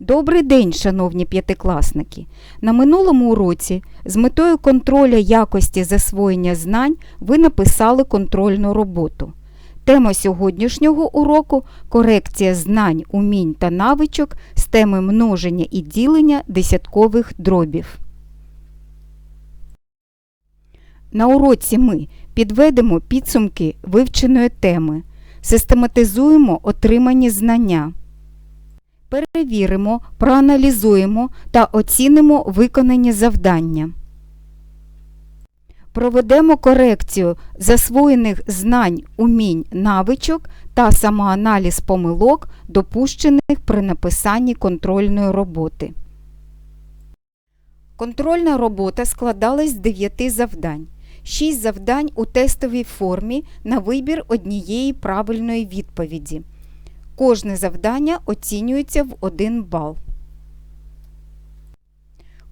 Добрий день, шановні п'ятикласники! На минулому уроці з метою контроля якості засвоєння знань ви написали контрольну роботу. Тема сьогоднішнього уроку корекція знань, умінь та навичок з теми множення і ділення десяткових дробів. На уроці ми підведемо підсумки вивченої теми, систематизуємо отримані знання. Перевіримо, проаналізуємо та оцінимо виконані завдання. Проведемо корекцію засвоєних знань, умінь, навичок та самоаналіз помилок, допущених при написанні контрольної роботи. Контрольна робота складалась з 9 завдань. 6 завдань у тестовій формі на вибір однієї правильної відповіді. Кожне завдання оцінюється в 1 бал.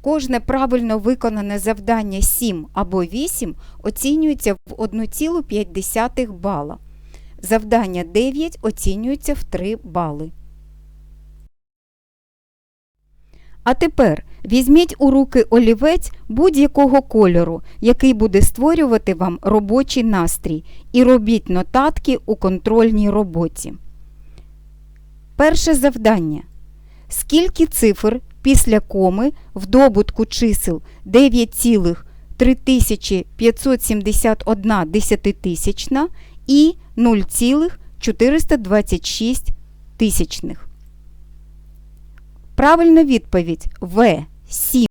Кожне правильно виконане завдання 7 або 8 оцінюється в 1,5 бала. Завдання 9 оцінюється в 3 бали. А тепер візьміть у руки олівець будь-якого кольору, який буде створювати вам робочий настрій, і робіть нотатки у контрольній роботі. Перше завдання. Скільки цифр після коми в добутку чисел 9,3571 десятитисячна і 0,426 тисячних? Правильна відповідь В. 7.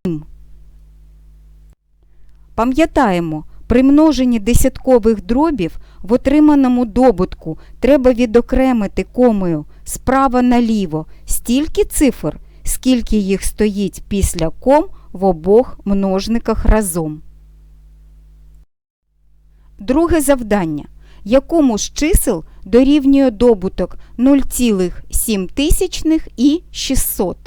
Пам'ятаємо, при множенні десяткових дробів в отриманому добутку треба відокремити комою справа наліво стільки цифр, скільки їх стоїть після ком в обох множниках разом. Друге завдання. Якому з чисел дорівнює добуток 0,7 і 600?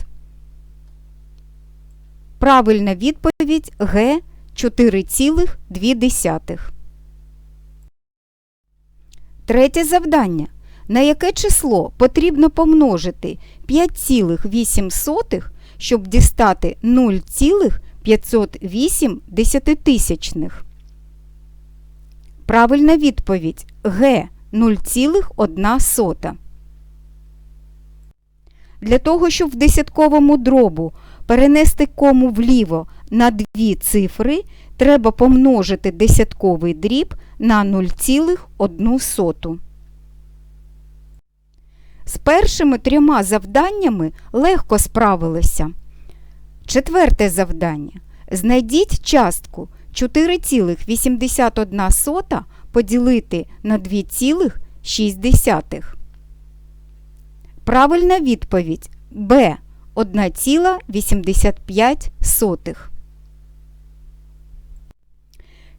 Правильна відповідь Г 4,2. Tретє завдання. На яке число потрібно помножити 5,8, щоб дістати 0,508 десятитисячних? Правильна відповідь Г 0,1. Для того, щоб в десятковому дробу перенести кому вліво на дві цифри, треба помножити десятковий дріб на 0,1. З першими трьома завданнями легко справилися. Четверте завдання. Знайдіть частку 4,81 поділити на 2,6. Правильна відповідь Б 1,85.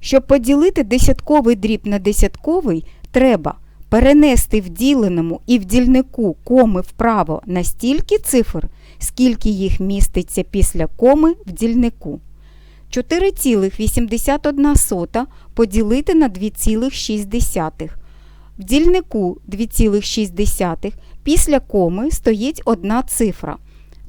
Щоб поділити десятковий дріб на десятковий, треба перенести в діленому і в дільнику коми вправо на стільки цифр, скільки їх міститься після коми в дільнику. 4,81 поділити на 2,6. В дільнику 2,6 після коми стоїть одна цифра.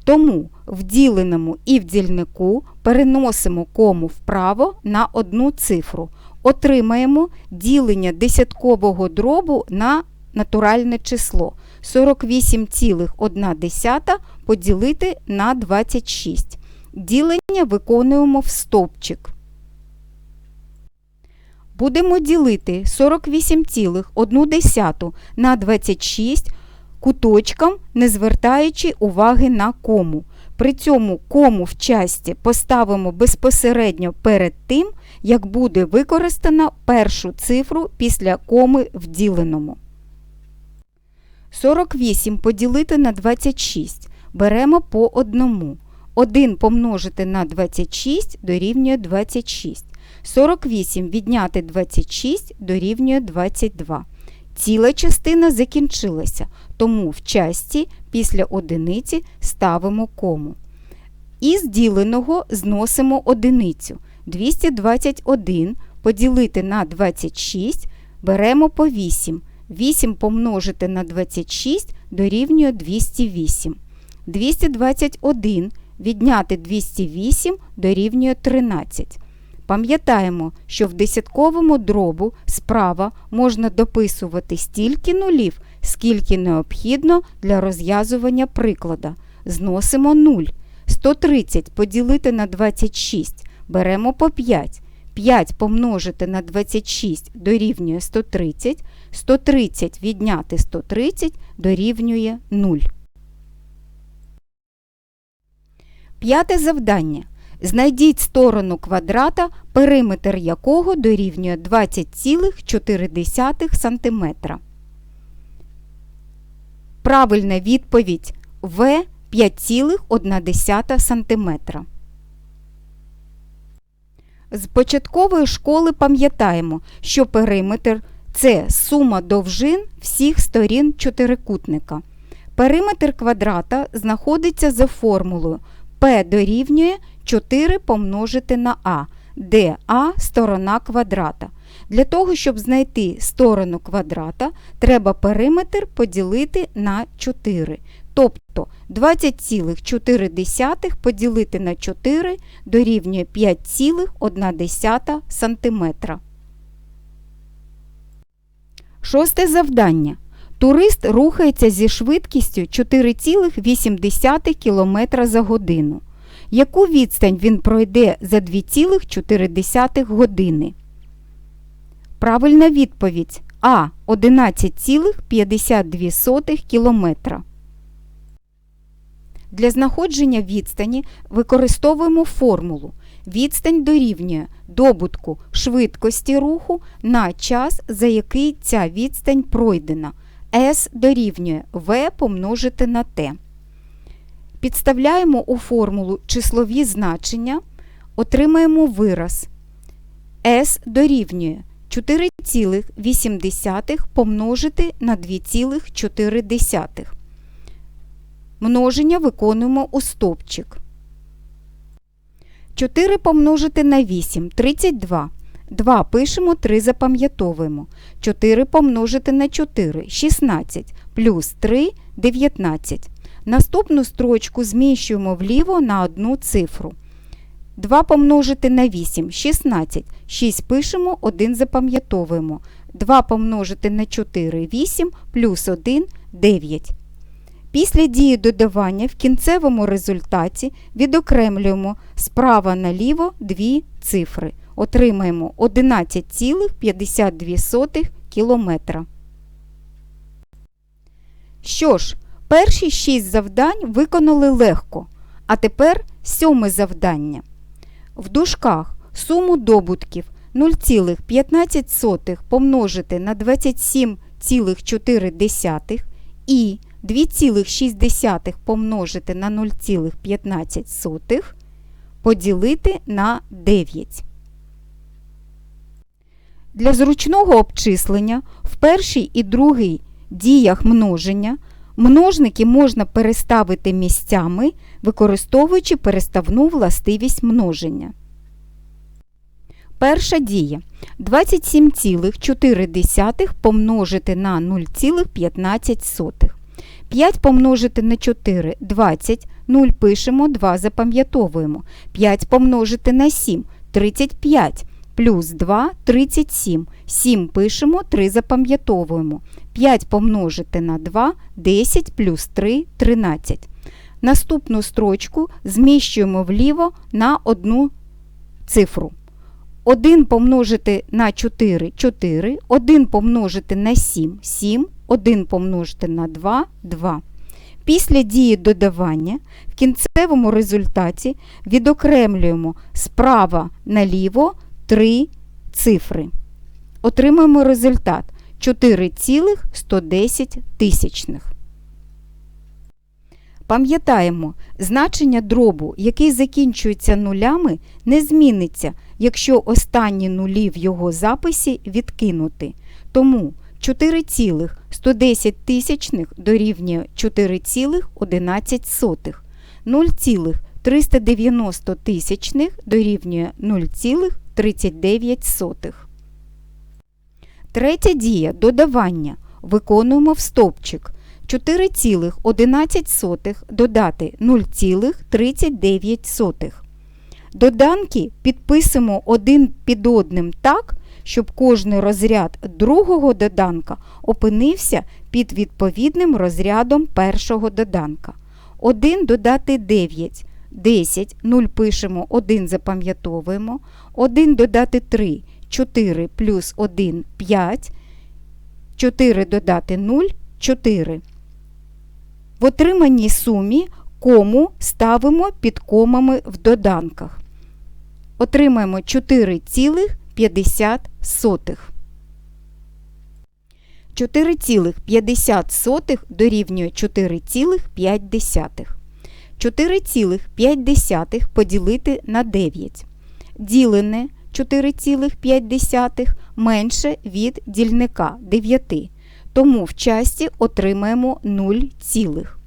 Тому в діленому і в дільнику переносимо кому вправо на одну цифру. Отримаємо ділення десяткового дробу на натуральне число 48,1 поділити на 26. Ділення виконуємо в стовпчик. Будемо ділити 48,1 на 26 куточком, не звертаючи уваги на кому. При цьому кому в часті поставимо безпосередньо перед тим, як буде використано першу цифру після коми в діленому. 48 поділити на 26. Беремо по одному. 1 помножити на 26 дорівнює 26. 48 відняти 26 дорівнює 22. Ціла частина закінчилася, тому в часті після одиниці ставимо кому. Із діленого зносимо одиницю. 221 поділити на 26 беремо по 8. 8 помножити на 26 дорівнює 208. 221 відняти 208 дорівнює 13. Пам'ятаємо, що в десятковому дробу справа можна дописувати стільки нулів, скільки необхідно для розв'язування приклада. Зносимо 0. 130 поділити на 26. Беремо по 5. 5 помножити на 26 дорівнює 130. 130 відняти 130 дорівнює 0. П'яте завдання. Знайдіть сторону квадрата, периметр якого дорівнює 20,4 см. Правильна відповідь В 5,1 см. З початкової школи пам'ятаємо, що периметр це сума довжин всіх сторін чотирикутника. Периметр квадрата знаходиться за формулою P дорівнює 4 помножити на А, де А сторона квадрата. Для того, щоб знайти сторону квадрата, треба периметр поділити на 4. Тобто 20,4 поділити на 4 дорівнює 5,1 см. Шосте завдання. Турист рухається зі швидкістю 4,8 км за годину. Яку відстань він пройде за 2,4 години? Правильна відповідь А 11,52 км. Для знаходження відстані використовуємо формулу. Відстань дорівнює добутку швидкості руху на час, за який ця відстань пройдена. S дорівнює V помножити на T. Підставляємо у формулу числові значення, отримаємо вираз. S дорівнює 4,8 помножити на 2,4. Множення виконуємо у стовпчик. 4 помножити на 8 32. 2 пишемо, 3 запам'ятовуємо. 4 помножити на 4 16, плюс 3 19. Наступну строчку зміщуємо вліво на одну цифру. 2 помножити на 8 16. 6 пишемо, 1 запам'ятовуємо. 2 помножити на 4 8 плюс 1 9. Pісля дії додавання в кінцевому результаті відокремлюємо справа наліво дві цифри. Отримаємо 11,52 км. Що ж, перші 6 завдань виконали легко. А тепер сьоме завдання. В дужках суму добутків 0,15 помножити на 27,4 і 2,6 помножити на 0,15 поділити на 9. Для зручного обчислення в першій і другій діях множення множники можна переставити місцями, використовуючи переставну властивість множення. Перша дія 27,4 помножити на 0,15. 5 помножити на 4 20, 0 пишемо, 2 запам'ятовуємо. 5 помножити на 7 35, плюс 2 37. 7 пишемо, 3 запам'ятовуємо. 5 помножити на 2 10 плюс 3 13. Наступну строчку зміщуємо вліво на одну цифру. 1 помножити на 4 4, 1 помножити на 7 7, 1 помножити на 2 2. Після дії додавання в кінцевому результаті відокремлюємо справа наліво 3 цифри. Отримуємо результат 4,110 тисячних. Пам'ятаємо, значення дробу, який закінчується нулями, не зміниться, якщо останні нулі в його записі відкинути. Тому 4,110 тисячних дорівнює 4,11. 0,390 тисячних дорівнює 0,39. Третя дія додавання. Виконуємо в стовпчик. 4,11 додати 0,39. Доданки підписуємо один під одним так, щоб кожний розряд другого доданка опинився під відповідним розрядом першого доданка. 1 додати 9, 10, 0 пишемо, 1 запам'ятовуємо, 1 додати 3, 4 плюс 1 5, 4 додати 0, 4. В отриманій сумі кому ставимо під комами в доданках. Отримаємо 4,50. 4,50 дорівнює 4,5. 4,5 поділити на 9. Ділене 4,5 менше від дільника 9. Тому в часті отримаємо 0 цілих.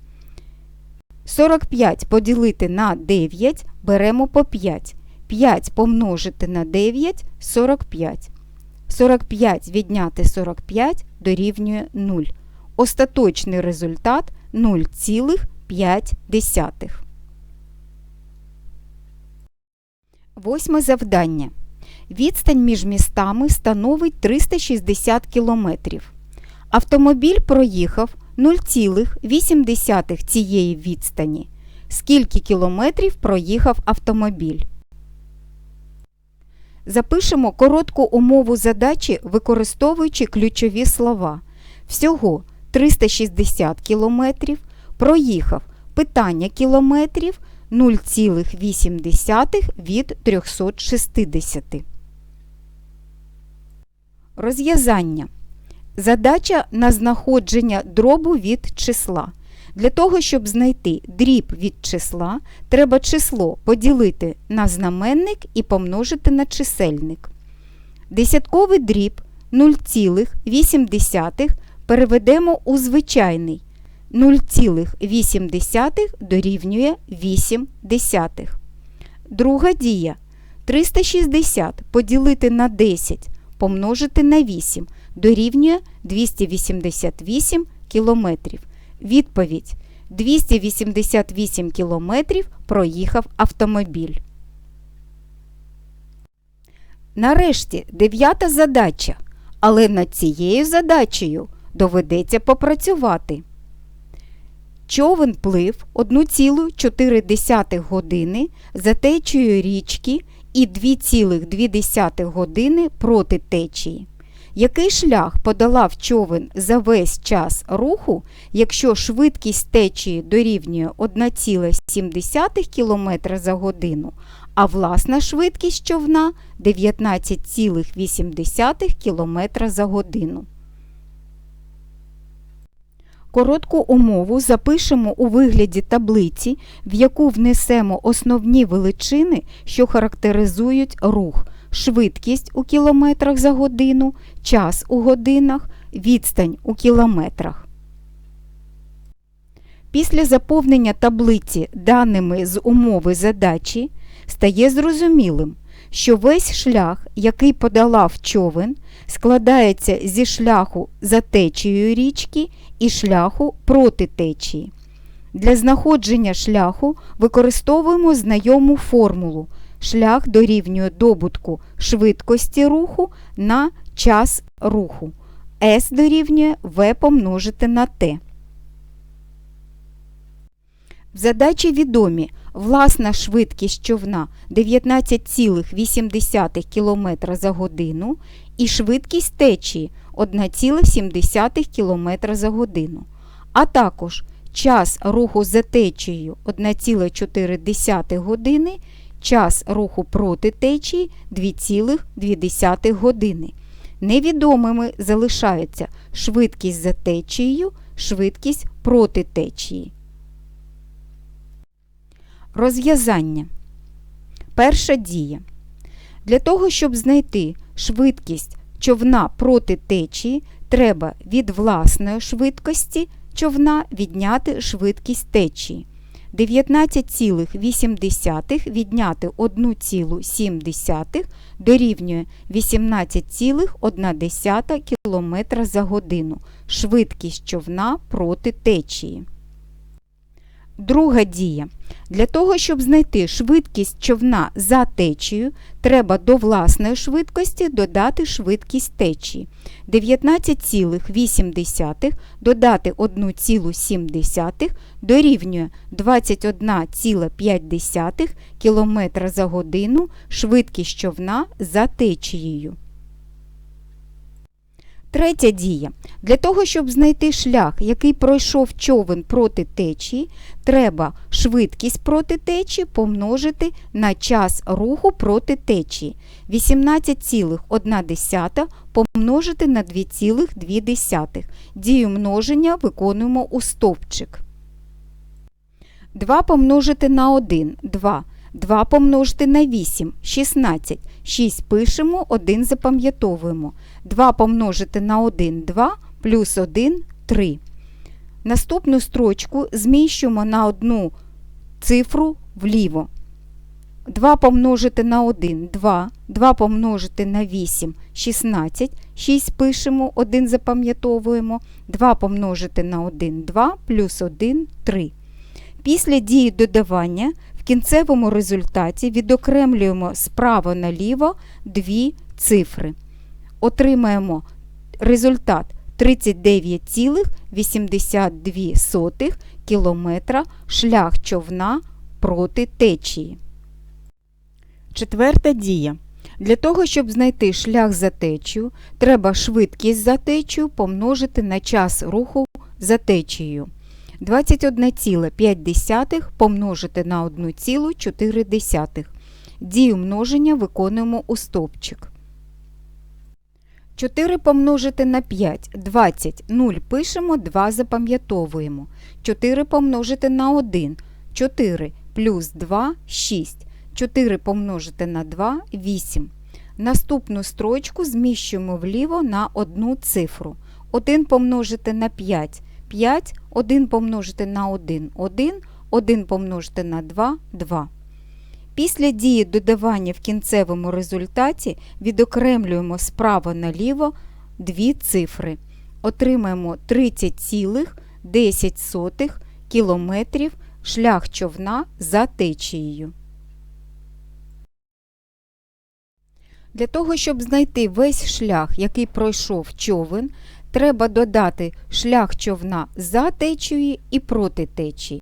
45 поділити на 9 беремо по 5. 5 помножити на 9 45. 45 відняти 45 дорівнює 0. Остаточний результат 0,5. Восьме завдання. Відстань між містами становить 360 км. Автомобіль проїхав 0,8 цієї відстані. Скільки кілометрів проїхав автомобіль? Запишемо коротку умову задачі, використовуючи ключові слова. Всього 360 кілометрів. Проїхав питання кілометрів 0,8 від 360. Розв'язання. Задача на знаходження дробу від числа. Для того, щоб знайти дріб від числа, треба число поділити на знаменник і помножити на чисельник. Десятковий дріб 0,8 переведемо у звичайний. 0,8 дорівнює 8 десятих. Друга дія. 360 поділити на 10 помножити на 8 дорівнює 288 кілометрів. Відповідь 288 кілометрів проїхав автомобіль. Нарешті дев'ята задача. Але над цією задачею доведеться попрацювати. Човен плив 1,4 години за течією річки і 2,2 години проти течії. Який шлях подолав човен за весь час руху, якщо швидкість течії дорівнює 1,7 км за годину, а власна швидкість човна 19,8 км за годину? Коротку умову запишемо у вигляді таблиці, в яку внесемо основні величини, що характеризують рух швидкість у кілометрах за годину, час у годинах, відстань у кілометрах. Після заповнення таблиці даними з умови задачі стає зрозумілим, що весь шлях, який подолав човен, складається зі шляху за течією річки і шляху проти течії. Для знаходження шляху використовуємо знайому формулу шлях дорівнює добутку швидкості руху на час руху. S дорівнює V помножити на T. Задачі відомі власна швидкість човна 19,8 км за годину і швидкість течії 1,7 км за годину, а також час руху за течією 1,4 години час руху проти течії 2,2 години. Невідомими залишаються швидкість за течією, швидкість проти течії. Розв'язання. Перша дія. Для того, щоб знайти швидкість човна проти течії, треба від власної швидкості човна відняти швидкість течії. 19,8 відняти 1,7 дорівнює 18,1 км за годину. Швидкість човна проти течії. Друга дія. Для того, щоб знайти швидкість човна за течією, треба до власної швидкості додати швидкість течії. 19,8 додати 1,7 дорівнює 21,5 км за годину швидкість човна за течією. Третя дія. Для того, щоб знайти шлях, який пройшов човен проти течії, треба швидкість проти течії помножити на час руху проти течії. 18,1 помножити на 2,2. Дію множення виконуємо у стовпчик. 2 помножити на 1 – 2. 2 помножити на 8 – 16. 6 пишемо, 1 запам'ятовуємо. 2 помножити на 1 – 2, плюс 1 – 3. Наступну строчку зміщуємо на одну цифру вліво. 2 помножити на 1 – 2, 2 помножити на 8 – 16, 6 пишемо, 1 запам'ятовуємо, 2 помножити на 1 – 2, плюс 1 – 3. Після дії додавання в кінцевому результаті відокремлюємо справа наліво дві цифри. Отримаємо результат 39,82 км шлях човна проти течії. Четверта дія. Для того, щоб знайти шлях за течією, треба швидкість за течією помножити на час руху за течією. 21,5 помножити на 1,4. Дію множення виконуємо у стовпчик. 4 помножити на 5 – 20. 0 пишемо, 2 запам'ятовуємо. 4 помножити на 1 – 4 плюс 2 – 6. 4 помножити на 2 – 8. Наступну строчку зміщуємо вліво на одну цифру. 1 помножити на 5 – 5, 1 помножити на 1 – 1, 1 помножити на 2 – 2. Після дії додавання в кінцевому результаті відокремлюємо справа наліво дві цифри. Отримаємо 30,10 км шлях човна за течією. Для того, щоб знайти весь шлях, який пройшов човен, треба додати шлях човна за течією і проти течії.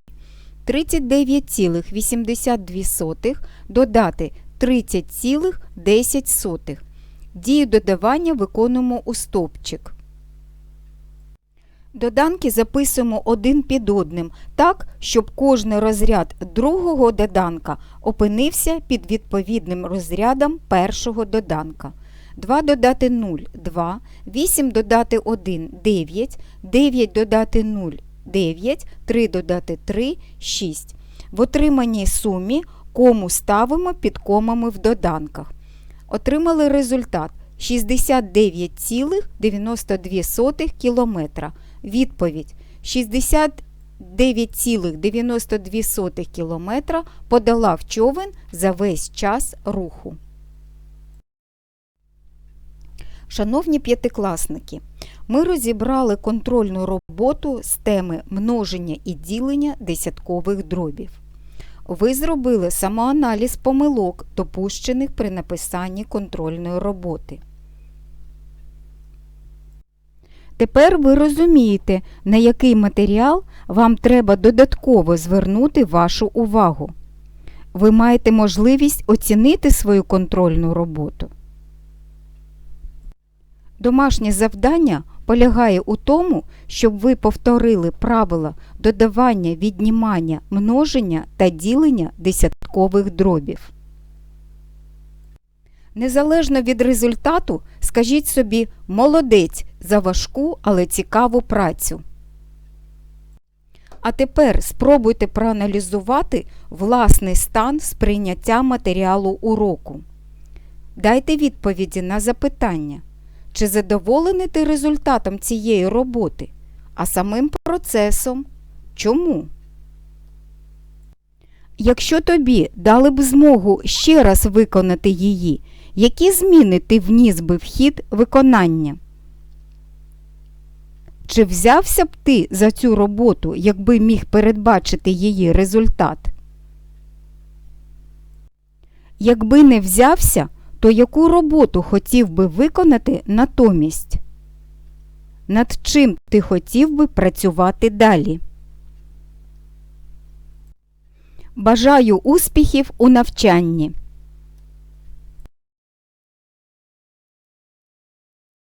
39,82 додати 30,10. Дію додавання виконуємо у стовпчик. Доданки записуємо один під одним так, щоб кожний розряд другого доданка опинився під відповідним розрядом першого доданка. 2 додати 0 – 2, 8 додати 1 – 9, 9 додати 0 – 9, 3 додати 3 – 6. В отриманій сумі кому ставимо під комами в доданках. Отримали результат 69,92 км. Відповідь 69,92 км подолав човен за весь час руху. Шановні п'ятикласники, ми розібрали контрольну роботу з теми множення і ділення десяткових дробів. Ви зробили самоаналіз помилок, допущених при написанні контрольної роботи. Тепер ви розумієте, на який матеріал вам треба додатково звернути вашу увагу. Ви маєте можливість оцінити свою контрольну роботу. Домашнє завдання полягає у тому, щоб ви повторили правила додавання, віднімання, множення та ділення десяткових дробів. Незалежно від результату, скажіть собі молодець за важку, але цікаву працю. А тепер спробуйте проаналізувати власний стан сприйняття матеріалу уроку. Дайте відповіді на запитання. Чи задоволений ти результатом цієї роботи, а самим процесом? Чому? Якщо тобі дали б змогу ще раз виконати її, які зміни ти вніс би в хід виконання? Чи взявся б ти за цю роботу, якби міг передбачити її результат? Якби не взявся, то яку роботу хотів би виконати натомість? Над чим ти хотів би працювати далі? Бажаю успіхів у навчанні!